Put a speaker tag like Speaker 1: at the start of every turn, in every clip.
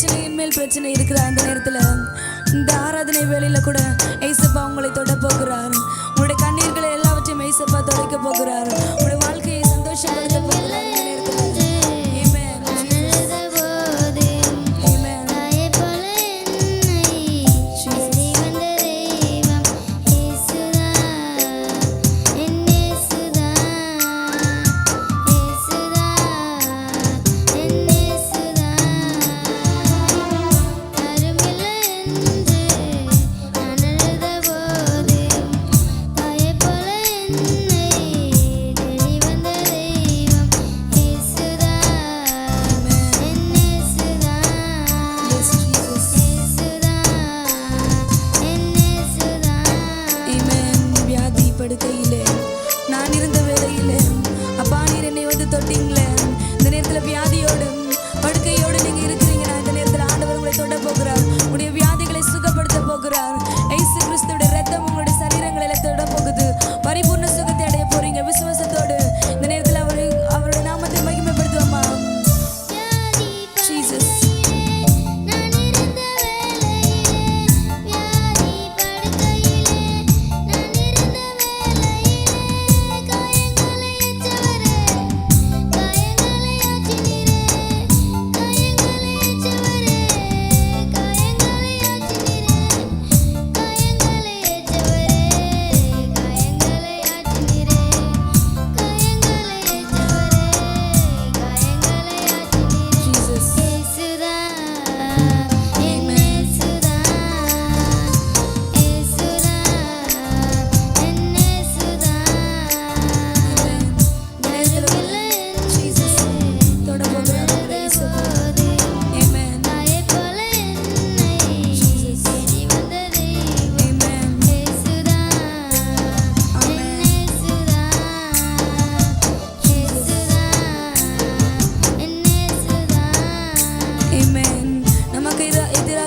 Speaker 1: பிரச்சனையின் மேல் பிரச்சனை இருக்கிற அந்த நேரத்தில் இந்த ஆராதனை வேலையில் கூட ஏசப்பா உங்களை தொட போகிறார் உங்களுடைய கண்ணீர்களை எல்லாவற்றையும் ஏசப்பா தொலைக்க போகிறாரு.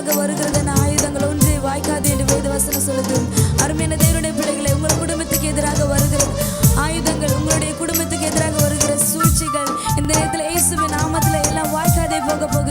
Speaker 1: எதிராக வருகிறதான ஆயுதங்கள் ஒன்றை வாய்க்காது என்று வேத வசனம் சொல்லுது. அருமையான தேவனுடைய பிள்ளைகளை உங்கள் குடும்பத்துக்கு எதிராக வருகிற ஆயுதங்கள் உங்களுடைய குடும்பத்துக்கு எதிராக வருகிற சூழ்ச்சிகள் இந்த நேரத்தில் இயேசுவின் நாமத்தில் எல்லாம் வாய்க்காதே போக போக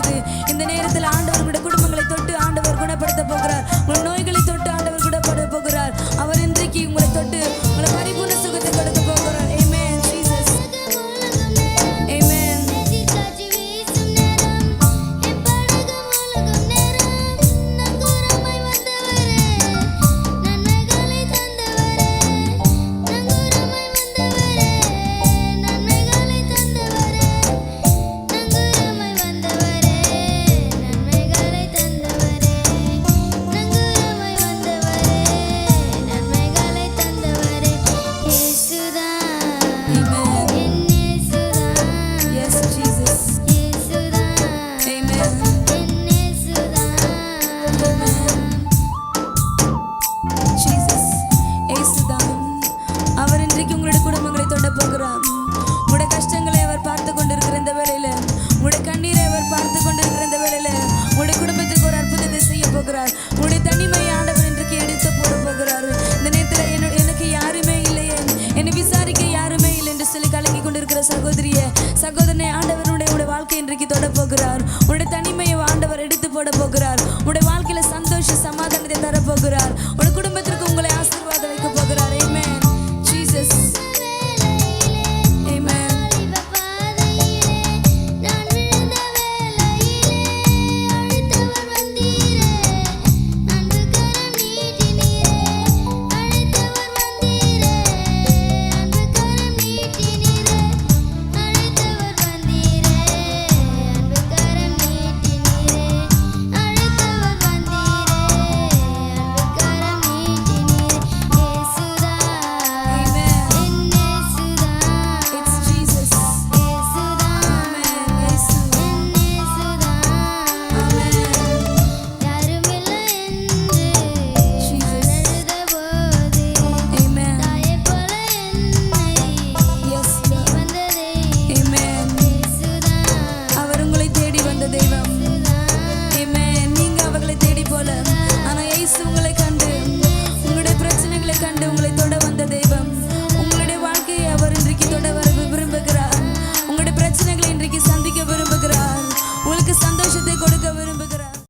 Speaker 1: சகோதரனை ஆண்டவருடைய வாழ்க்கை இன்றைக்கு தொட போகிறார்